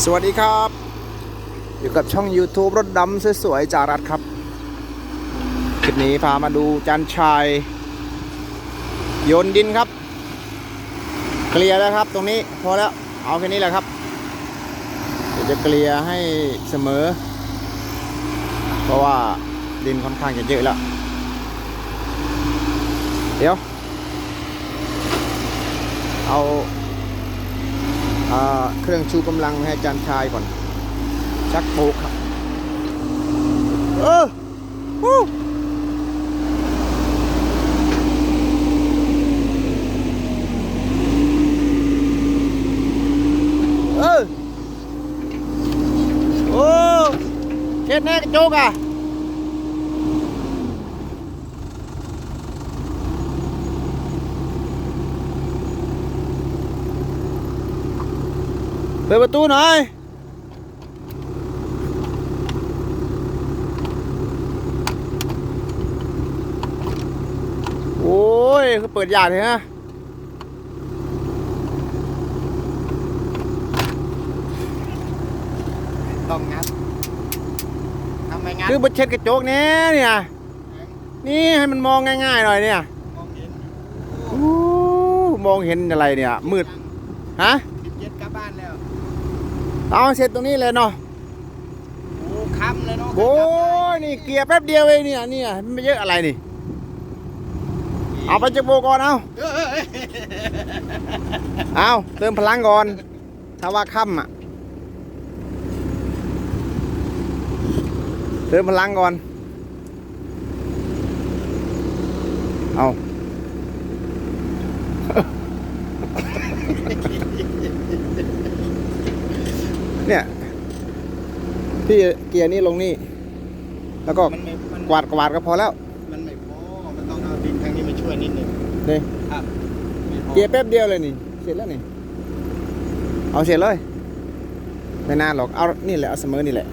สวัสดีครับ อยู่กับช่อง YouTube รถดำสวยๆจารัดครับ คลิปนี้พามาดูจันชาย โยนดินครับ เคลียร์แล้วครับตรงนี้พอแล้วเอาแค่นี้แหละครับ เดี๋ยวจะเกลี่ยให้เสมอ เพราะว่าดินค่อนข้างจะเยอะแล้ว เดี๋ยว เอา เครื่องชูกำลังให้อาจารย์ชายก่อน ชักโปกครับ เออฮู้เออโอ้เช็ดแน่กระจกอะ ปิดประตูหน่อย โอ้ยคือเปิดยากเลยฮะต้องงัดทำไมงัดคือบดเช็ดกระจกเนี้ยเนี่ย นี่ให้มันมองง่ายๆหน่อยเนี่ย มองเห็นโอ้มองเห็นอะไรเนี่ย มืด ฮะ สิบเจ็ดกลับบ้านแล้ว เอาเสร็จตรงนี้เลยเนาะโอ้ค้ำเลยเนาะโอ้ยนี่เกียร์แป๊บเดียวเองเนี่ยเนี่ยมันไม่เยอะอะไรนี่ เอาไปจากโบก่อนเอาเออเออเออเอาเติมพลังก่อน ถ้าว่าค่ำอะ เติมพลังก่อน เอา เนี่ยพี่เกียร์นี่ลงนี่ แล้วก็มันไม่มันกวาดกวาดก็พอแล้วมันไม่พอมันต้องเอาดินทางนี้มาช่วยนิดนึงนี่ครับไม่พอเกียร์แป๊บเดียวเลยนี่ เสร็จแล้วนี่ เอาเสร็จเลยไม่นานหรอกเอานี่แหละเอาเสมอนี่แหละ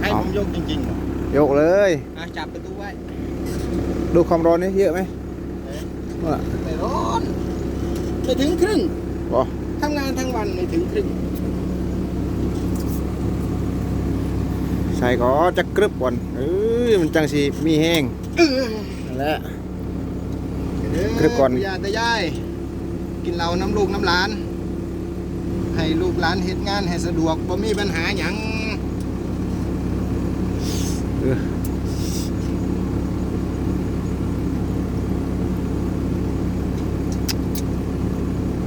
ให้ผมยกจริงๆเหรอยกเลย อะจับประตูไว้ดูความร้อนนี่เยอะไหมว่าไม่ร้อนไม่ถึงครึ่งบอทำงานทั้งวันไม่ถึงครึ่งใส่ก็จะกรึบก่อนเอ้ยมันจังสีมีแห้งเออนั่นแหละเด้อครึ่งก่อนปู่ย่าตายายกินเหล้าน้ำลูกน้ำหลาน ให้ลูกหลานเฮ็ดงานให้สะดวกบ่มีปัญหาหยังเออ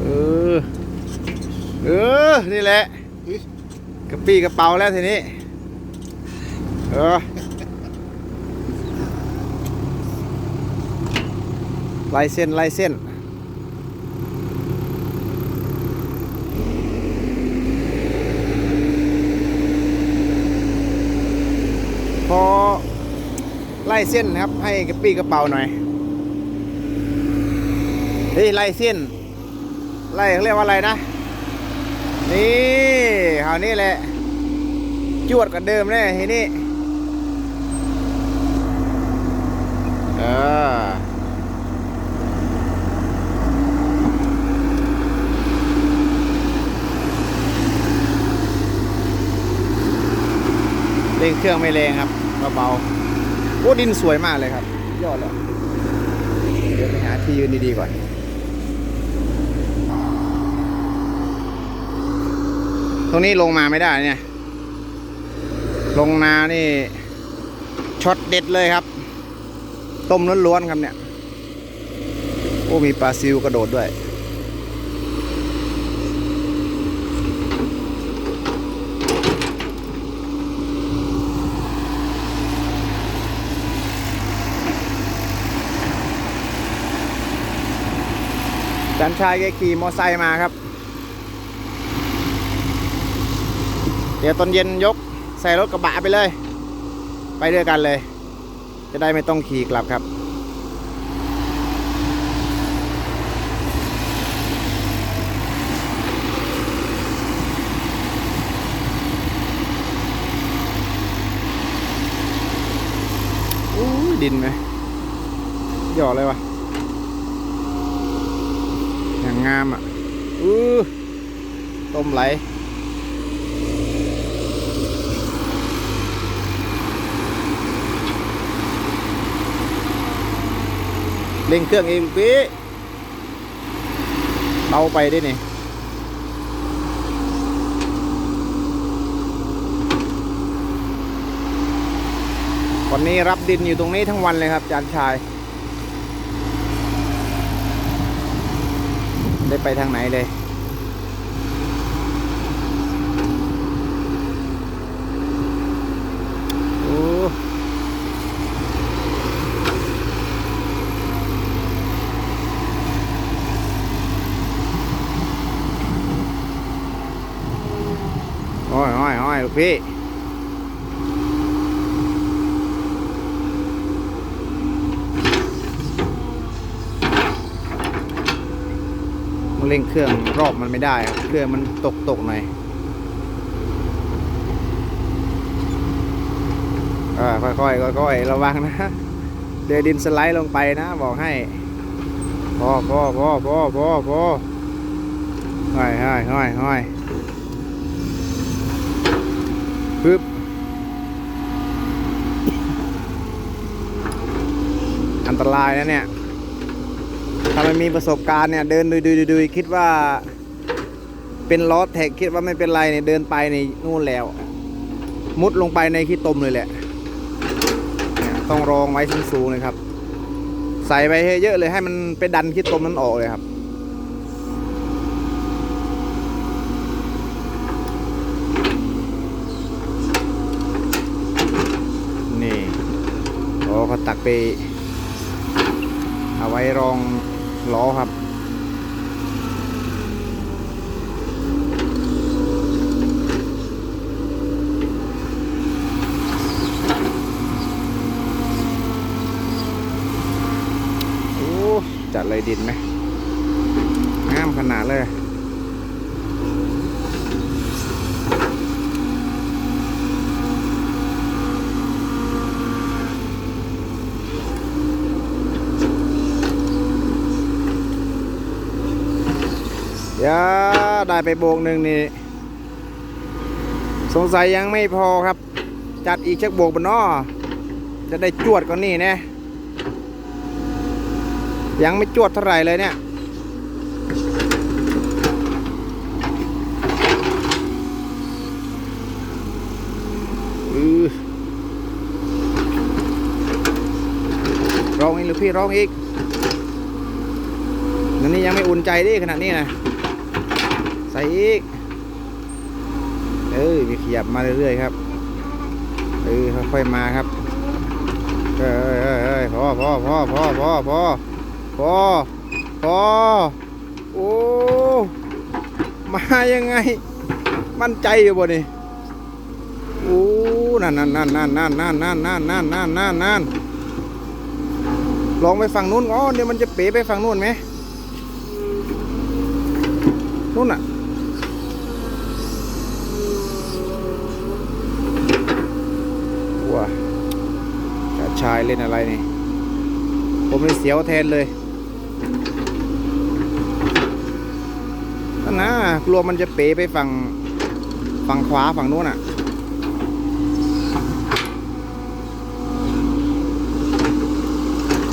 เออเออ นี่แหละกระปี้กระเป๋าแล้วทีนี้ เออลายเส้นลายเส้นพอไล่เส้นครับ ให้กระปี้กระเป๋าหน่อยเฮ้ยไล่เส้นไล่เขาเรียกว่าอะไรนะ นี่คราวนี้แหละ จวดกันเดิมเลยทีนี้เออเร่งเครื่องไม่แรงครับเบาๆโอ้ดินสวยมากเลยครับ ยอดเลยเดี๋ยวไปหาที่ยืนดีๆก่อน รงนี้ลงมาไม่ได้เนี่ย ลงนานี่ช็อตเด็ดเลยครับ ต้มล้วนๆครับเนี่ย โอ้มีปลาซิวกระโดดด้วย จันชายแกขี่มอไซค์มาครับ ดี๋ยวตอนเย็นยกใส่รถกระบะไปเลย ไปด้วยกันเลย จะได้ไม่ต้องขี่กลับครับอู้ดินไหมหย่อเลยวะอย่างงามอะ อือต้มไหล เร่งเครื่องเองพี่เบาไปได้นี่วันนี้รับดินอยู่ตรงนี้ทั้งวันเลยครับจานชาย ได้ไปทางไหนเลย โอ้โอ้ยโอ้ยโอ้ยลูกพี่มันเร่งเครื่องรอบมันไม่ได้ครับเครื่องมันตกตกหน่อยค่อยๆค่อยๆระวังนะเดี๋ยวดินสไลด์ลงไปนะ บอกให้พอพอพอพอพอพอห้อยห้อยห้อยห้อย ปึ๊บอันตรายนะเนี่ย ถ้าไม่มีประสบการณ์เนี่ย เดินดุยดุยดุยคิดว่าเป็นล้อแท็กคิดว่าไม่เป็นไรเนี่ยเดินไปในนู่นแล้ว มุดลงไปในขี้ตมเลยแหละ ต้องรองไว้สูงๆเลยครับ ใส่ไปเยอะเลยให้มันไปดันขี้ตมนั้นออกเลยครับ นี่ โอ้เขาตักไป เอาไว้รองล้อครับโอ้จัดเลยดินไหมงามขนาดเลย ยาได้ไปโบกหนึ่งนี่ สงสัยยังไม่พอครับ จัดอีกชักโบกบนนอจะได้จวดกว่านี่แน่ยังไม่จวดเท่าไหร่เลยเนี่ย ร้องอีกหรือพี่ร้องอีกนั่นนี่ยังไม่อุ่นใจดิขนาดนี้นะ ใส่อีก เออมีขยับมาเรื่อยๆครับ เออค่อยๆมาครับ เอ้ยเอ้ยเอ้ยพอพอพอพอพอพอพอพอโอ้ มายังไง มั่นใจอยู่บ่นี่โอ้นั่นนั่นนั่นนั่นนั่นนั่นนั่นนั่นนั่นนั่นนั่นนั่นลองไปฝั่งนู้นอ๋อเดี๋ยวมันจะเป๋ไปฝั่งนู้นไหมนู่นน่ะายเล่นอะไรนี่ ผมเลยเสียวแทนเลยนั่นนะกลัวมันจะเป๋ไปฝั่งฝั่งขวาฝั่งนู้นน่ะ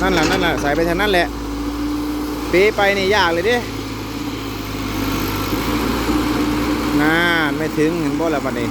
นั่นแหละนั่นแหละใส่ไปทางนั้นแหละ เป๋ไปนี่ยากเลยดินานไม่ถึงเห็นบ่ละบัดนี้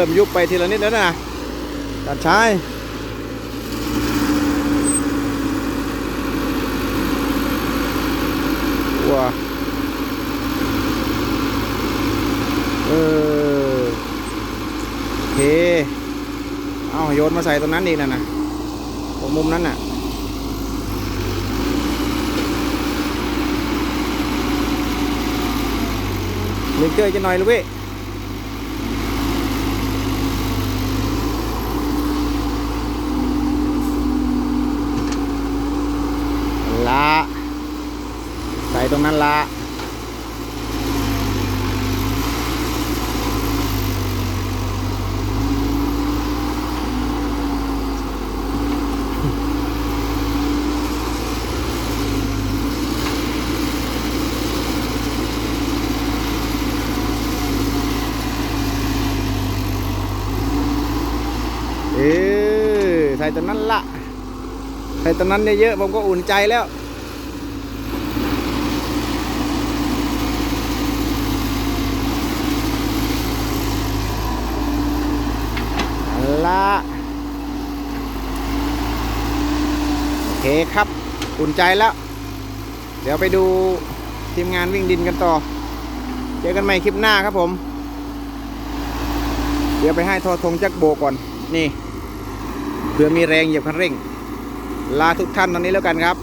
ริ่มยุบไปทีละนิดแล้วนะตัดชายว้าเออโอเคเอาโยนมาใส่ตรงนั้นอีกนะนะตรงมุมนั้นน่ะลิงเกอร์จะหน่อยลูกพี่ ตรงนั้นละเออใส่ตัวนั้นละใส่ตัวนั้นเยอะๆผมก็อุ่นใจแล้ว เอา ละโอเคครับอุ่นใจแล้ว เดี๋ยวไปดูทีมงานวิ่งดินกันต่อ เจอกันใหม่คลิปหน้าครับผม เดี๋ยวไปให้ทอทงจักโบก่อน นี่เพื่อมีแรงเหยียบคันเร่ง ลาทุกท่านตอนนี้แล้วกันครับ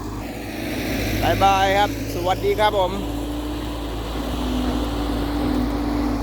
บายบายครับ สวัสดีครับผม